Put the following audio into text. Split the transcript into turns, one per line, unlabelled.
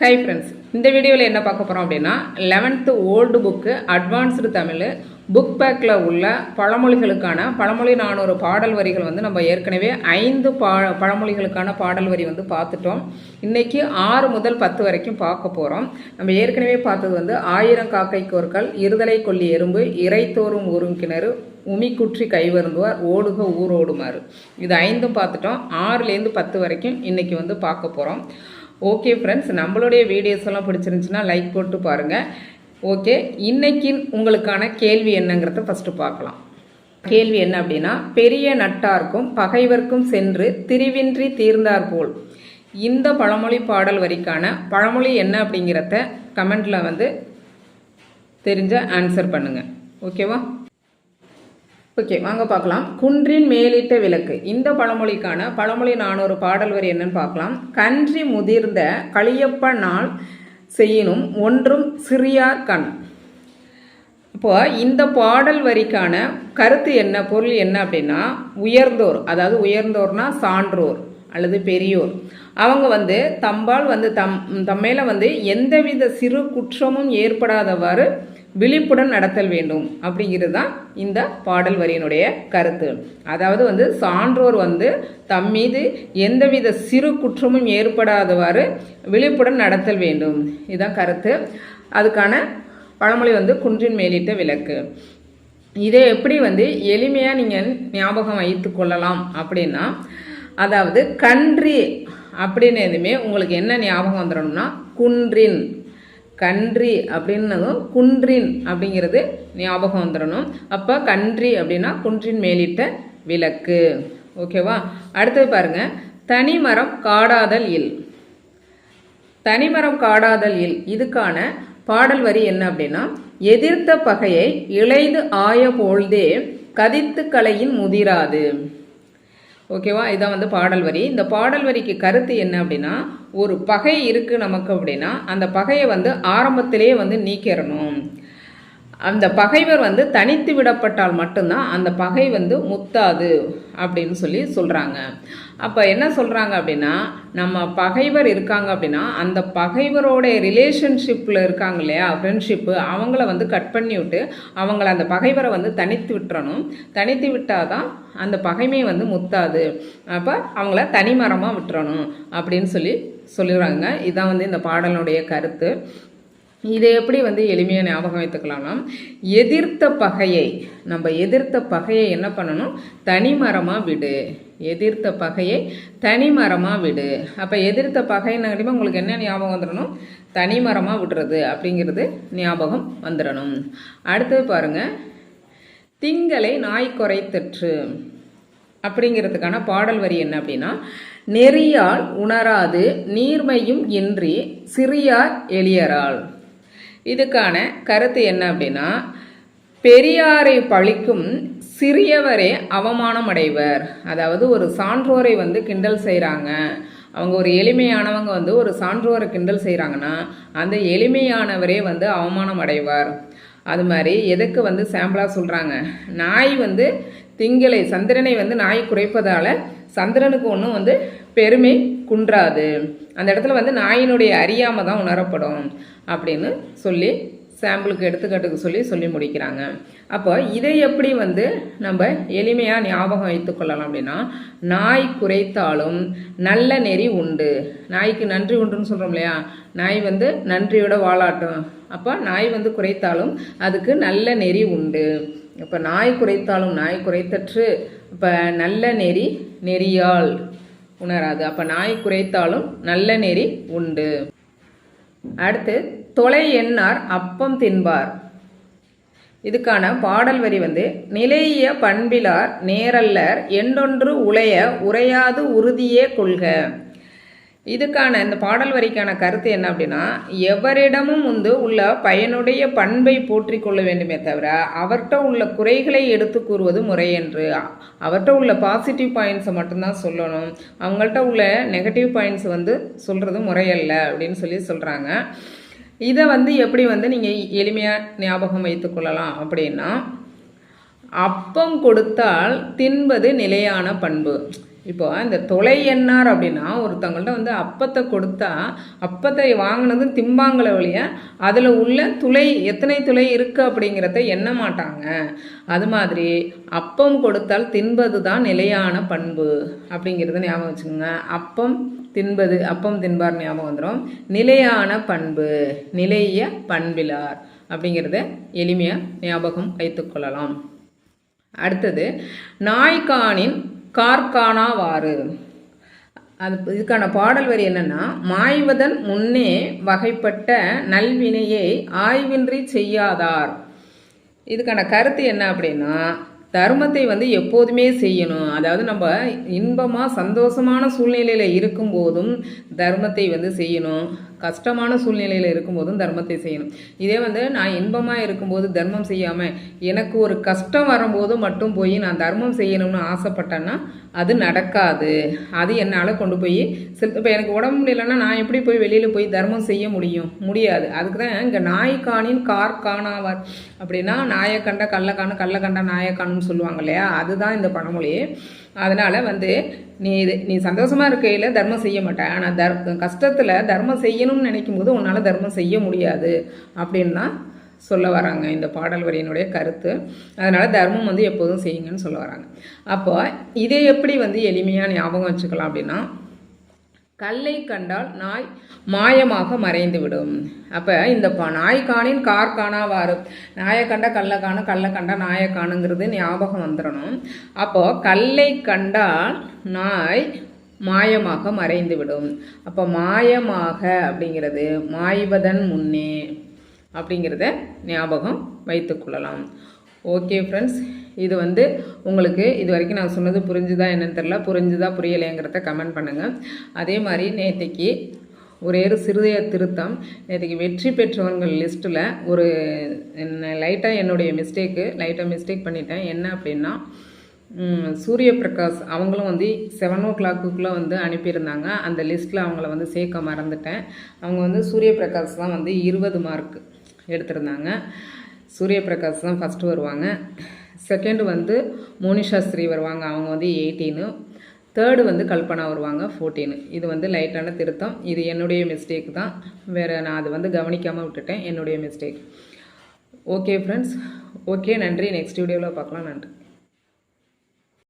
Hi friends இந்த வீடியோவில் என்ன பார்க்க போகிறோம் அப்படின்னா eleventh old book advanced Tamil book பேக்கில் உள்ள பழமொழிகளுக்கான பழமொழி நானூறு பாடல் வரிகள் வந்து நம்ம ஏற்கனவே ஐந்து பா பழமொழிகளுக்கான பாடல் வரி வந்து பார்த்துட்டோம். இன்றைக்கி ஆறு முதல் பத்து வரைக்கும் பார்க்க போகிறோம் நம்ம ஏற்கனவே பார்த்தது வந்து ஆயிரம் காக்கை கோர்கள் இருதலை கொல்லி எறும்பு இறைத்தோறும் ஊரும் கிணறு உமிக்குற்றி கைவருந்துவார் ஓடுக ஊரோடுமாறு. இது ஐந்தும் பார்த்துட்டோம். ஆறுலேருந்து பத்து வரைக்கும் இன்றைக்கி வந்து பார்க்க போகிறோம் ஓகே ஃப்ரெண்ட்ஸ் நம்மளுடைய வீடியோஸ் எல்லாம் பிடிச்சிருந்துச்சுன்னா லைக் போட்டு பாருங்கள் ஓகே இன்னைக்கு உங்களுக்கான கேள்வி என்னங்கிறத ஃபஸ்ட்டு பார்க்கலாம். கேள்வி என்ன அப்படின்னா பெரிய நட்டார்க்கும் பகைவர்க்கும் சென்று திரிவின்றி தீர்ந்தார் போல். இந்த பழமொழி பாடல் வரிக்கான பழமொழி என்ன அப்படிங்கிறத கமெண்ட்டில் வந்து தெரிஞ்ச ஆன்சர் பண்ணுங்கள் ஓகேவா ஓகே வாங்க பார்க்கலாம். குன்றின் மேலிட்ட விளக்கு. இந்த பழமொழிக்கான பழமொழி நானூறு பாடல் வரி என்னன்னு பார்க்கலாம். கன்றி முதிர்ந்த களியப்ப நாள் செய்யினும் ஒன்றும் சிறியார் கண். இப்போ இந்த பாடல் வரிக்கான கருத்து என்ன பொருள் என்ன அப்படின்னா உயர்ந்தோர். அதாவது உயர்ந்தோர்னா சான்றோர் அல்லது பெரியோர். அவங்க வந்து தம்பால் வந்து தம் தம்மேல வந்து எந்தவித சிறு குற்றமும் ஏற்படாதவாறு விழிப்புடன் நடத்தல் வேண்டும் அப்படிங்கிறது தான் இந்த பாடல் வரியினுடைய கருத்து. அதாவது வந்து சான்றோர் வந்து தம் மீது எந்தவித சிறு குற்றமும் ஏற்படாதவாறு விழிப்புடன் நடத்தல் வேண்டும். இதுதான் கருத்து. அதுக்கான பழமொழி வந்து குன்றின் மேலிட்ட விளக்கு. இதை எப்படி வந்து எளிமையாக நீங்கள் ஞாபகம் வைத்து கொள்ளலாம் அப்படின்னா அதாவது கன்றி அப்படின்னு எதுவுமே உங்களுக்கு என்ன ஞாபகம் வந்துடணும்னா குன்றின். கன்றி அப்படின்னதும் குன்றின் அப்படிங்கிறது ஞாபகம் வந்துடணும். அப்போ கன்றி அப்படின்னா குன்றின் மேலிட்ட விளக்கு. ஓகேவா அடுத்தது பாருங்க. தனிமரம் காடாதல் இல். தனிமரம் காடாதல் இல். இதுக்கான பாடல் வரி என்ன அப்படின்னா எதிர்த்த பகையை இளைது ஆய போழ்தே கதித்து கலையின் முதிராது. ஓகேவா? இதான் வந்து பாடல் வரி. இந்த பாடல் வரிக்கு கருத்து என்ன அப்படின்னா ஒரு பகை இருக்குது நமக்கு அப்படின்னா அந்த பகையை வந்து ஆரம்பத்திலேயே வந்து நீக்கிறணும் அந்த பகைவர் வந்து தனித்து விடப்பட்டால் மட்டும்தான் அந்த பகை வந்து முத்தாது அப்படின்னு சொல்லி சொல்கிறாங்க அப்போ என்ன சொல்கிறாங்க அப்படின்னா நம்ம பகைவர் இருக்காங்க அப்படின்னா அந்த பகைவரோட ரிலேஷன்ஷிப்பில் இருக்காங்க இல்லையா? ஃப்ரெண்ட்ஷிப்பு அவங்கள வந்து கட் பண்ணி விட்டு அவங்கள அந்த பகைவரை வந்து தனித்து விட்டுறணும். தனித்து விட்டால் தான் அந்த பகைமை வந்து முத்தாது. அப்போ அவங்கள தனிமரமாக விட்டுறணும் அப்படின்னு சொல்லி சொல்லிடுறாங்க. இதான் வந்து இந்த பாடலுடைய கருத்து. இதை எப்படி வந்து எளிமையாக ஞாபகம் வைத்துக்கலாம்னா எதிர்த்த பகையை நம்ம எதிர்த்த பகையை என்ன பண்ணணும்? தனிமரமாக விடு. எதிர்த்த பகையை தனிமரமாக விடு. அப்போ எதிர்த்த பகைன்னு உங்களுக்கு என்ன ஞாபகம் வந்துடணும்? தனிமரமாக விடுறது அப்படிங்கிறது ஞாபகம் வந்துடணும். அடுத்தது பாருங்க. திங்களை நாய் குறைத்தற்று அப்படிங்கிறதுக்கான பாடல் வரி என்ன அப்படின்னா நெறியால் உணராது நீர்மையும் இன்றி சிறியார் எளியரால். இதுக்கான கருத்து என்ன அப்படின்னா பெரியாரை பழிக்கும் சிறியவரே அவமானம் அடைவர் அதாவது ஒரு சான்றோரை வந்து கிண்டல் செய்கிறாங்க அவங்க ஒரு எளிமையானவங்க வந்து ஒரு சான்றோரை கிண்டல் செய்கிறாங்கன்னா அந்த எளிமையானவரே வந்து அவமானம் அடைவார் அது மாதிரி எதுக்கு வந்து சாம்பிளாக சொல்கிறாங்க நாய் வந்து திங்களை சந்திரனை வந்து நாய் குறைப்பதால் சந்திரனுக்கு ஒன்றும் வந்து பெருமை குன்றாது. அந்த இடத்துல வந்து நாயினுடைய அறியாமல் தான் உணரப்படும் அப்படின்னு சொல்லி சாம்பிளுக்கு எடுத்துக்காட்டுக்கு சொல்லி சொல்லி முடிக்கிறாங்க. அப்போ இதை எப்படி வந்து நம்ம எளிமையாக ஞாபகம் வைத்துக்கொள்ளலாம் அப்படின்னா நாய் குறைத்தாலும் நல்ல நெறி உண்டு. நாய்க்கு நன்றி உண்டுன்னு சொல்கிறோம் இல்லையா? நாய் வந்து நன்றியோட வாழாட்டும். அப்போ நாய் வந்து குறைத்தாலும் அதுக்கு நல்ல நெறி உண்டு. இப்போ நாய் குறைத்தாலும் நாய் குறைத்தற்று இப்போ நல்ல நெறி நெறியால். உணராது. அப்போ நாய் குறைத்தாலும் நல்ல நெறி உண்டு. அடுத்து தொலை எண்ணார் அப்பம் தின்பார். இதுக்கான பாடல் வரி வந்து நிலைய பண்பிலார் நேரல்லர் எண்டொன்று உளைய உரையாது உறுதியே கொள்க. இதுக்கான இந்த பாடல் வரிக்கான கருத்து என்ன அப்படின்னா எவரிடமும் வந்து உள்ள பயனுடைய பண்பை போற்றி கொள்ள வேண்டுமே தவிர அவர்கிட்ட உள்ள குறைகளை எடுத்து கூறுவது முறை என்று அவர்கிட்ட உள்ள பாசிட்டிவ் பாயிண்ட்ஸை மட்டும்தான் சொல்லணும். அவங்கள்ட்ட உள்ள நெகட்டிவ் பாயிண்ட்ஸ் வந்து சொல்கிறது முறையல்ல அப்படின்னு சொல்லி சொல்கிறாங்க இதை வந்து எப்படி வந்து நீங்கள் எளிமையாக ஞாபகம் வைத்துக்கொள்ளலாம் அப்படின்னா அப்பம் கொடுத்தால் தின்பது நிலையான பண்பு. இப்போ இந்த தொலை எண்ணார் அப்படின்னா ஒருத்தவங்கள்ட்ட வந்து அப்பத்தை கொடுத்தா அப்பத்தை வாங்கினது திம்பாங்கள வழிய அதில் உள்ள துளை எத்தனை துளை இருக்குது அப்படிங்கிறத எண்ண மாட்டாங்க. அது மாதிரி அப்பம் கொடுத்தால் தின்பது தான் நிலையான பண்பு அப்படிங்கிறத ஞாபகம் வச்சுக்கோங்க. அப்பம் தின்பது அப்பம் தின்பார் ஞாபகம் வந்துடும் நிலையான பண்பு நிலைய பண்பிலார் அப்படிங்கிறத எளிமையாக ஞாபகம் வைத்துக்கொள்ளலாம் அடுத்தது நாய்க்கானின் கார்கானாவாறு. அது இதுக்கான பாடல் வரி என்னன்னா மாய்வதன் முன்னே வகைப்பட்ட நல்வினையை ஆய்வின்றி செய்யாதார். இதுக்கான கருத்து என்ன அப்படின்னா தர்மத்தை வந்து எப்போதுமே செய்யணும். அதாவது நம்ம இன்பமாக சந்தோஷமான சூழ்நிலையில் இருக்கும்போதும் தர்மத்தை வந்து செய்யணும். கஷ்டமான சூழ்நிலையில் இருக்கும்போதும் தர்மத்தை செய்யணும். இதே வந்து நான் இன்பமாக இருக்கும்போது தர்மம் செய்யாமல் எனக்கு ஒரு கஷ்டம் வரும்போது மட்டும் போய் நான் தர்மம் செய்யணும்னு ஆசைப்பட்டேன்னா அது நடக்காது. அது என்னால் கொண்டு போய் சில இப்போ எனக்கு உடம்பு முடியலன்னா நான் எப்படி போய் வெளியில் போய் தர்மம் செய்ய முடியும்? முடியாது. அதுக்கு தான் இங்கே நாய்க்கானின் கார் காணாவார் அப்படின்னா நாயை கண்ட கல்லை காணு நாயை சொல்லுவாங்க இல்லையா? அதுதான் இந்த பழமொழி. அதனால் வந்து நீ இது நீ சந்தோஷமாக இருக்கையில் தர்மம் செய்ய மாட்டேன். ஆனால் தர் கஷ்டத்தில் தர்மம் செய்யணும்னு நினைக்கும் போது உன்னால் தர்மம் செய்ய முடியாது. அப்படின்னா சொல்ல வராங்க இந்த பாடல் வரியினுடைய கருத்து. அதனால் தர்மம் வந்து எப்போதும் செய்யுங்கன்னு சொல்ல வராங்க. அப்போ இதை எப்படி வந்து எளிமையாக ஞாபகம் வச்சுக்கலாம் அப்படின்னா கல்லை கண்டால் நாய் மாயமாக மறைந்து விடும் அப்போ இந்த நாய்க்கானின் கார் காணாவாறு. நாயை கண்ட கல்லை காணும் கல்லை கண்டா நாயை காணுங்கிறது ஞாபகம் வந்துடணும் அப்போ கல்லை கண்டால் நாய் மாயமாக மறைந்து விடும் அப்போ மாயமாக அப்படிங்கிறது மாய்வதன் முன்னே அப்படிங்கிறத ஞாபகம் வைத்துக்கொள்ளலாம் ஓகே ஃப்ரெண்ட்ஸ் இது வந்து உங்களுக்கு இது வரைக்கும் நான் சொன்னது புரிஞ்சுதா என்னன்னு தெரில புரிஞ்சுதா புரியலைங்கிறத கமெண்ட் பண்ணுங்கள் அதே மாதிரி நேற்றுக்கு ஒரே ஒரு சிறுதய திருத்தம். நேற்றுக்கு வெற்றி பெற்றவர்கள் லிஸ்ட்டில் ஒரு லைட்டாக என்னுடைய மிஸ்டேக்கு லைட்டாக மிஸ்டேக் பண்ணிட்டேன். என்ன அப்படின்னா சூரிய பிரகாஷ் அவங்களும் வந்து செவன் ஓ கிளாக்குள்ளே வந்து அனுப்பியிருந்தாங்க. அந்த லிஸ்ட்டில் அவங்கள வந்து சேர்க்க மறந்துட்டேன். அவங்க வந்து சூரிய பிரகாஷ் தான் வந்து இருபது மார்க் எடுத்திருந்தாங்க. சூரிய பிரகாஷ் தான் ஃபஸ்ட்டு வருவாங்க. செகண்டு வந்து மோனிஷா ஸ்ரீ வருவாங்க. அவங்க வந்து எயிட்டீனு தேர்டு வந்து கல்பனா வருவாங்க ஃபோர்டீனு இது வந்து லைட்டான திருத்தம். இது என்னுடைய மிஸ்டேக் தான். வேறு நான் அது வந்து கவனிக்காமல் விட்டுட்டேன். என்னுடைய மிஸ்டேக் ஓகே ஃப்ரெண்ட்ஸ் ஓகே நன்றி. நெக்ஸ்ட் வீடியோவில் பார்க்கலாம். நன்றி.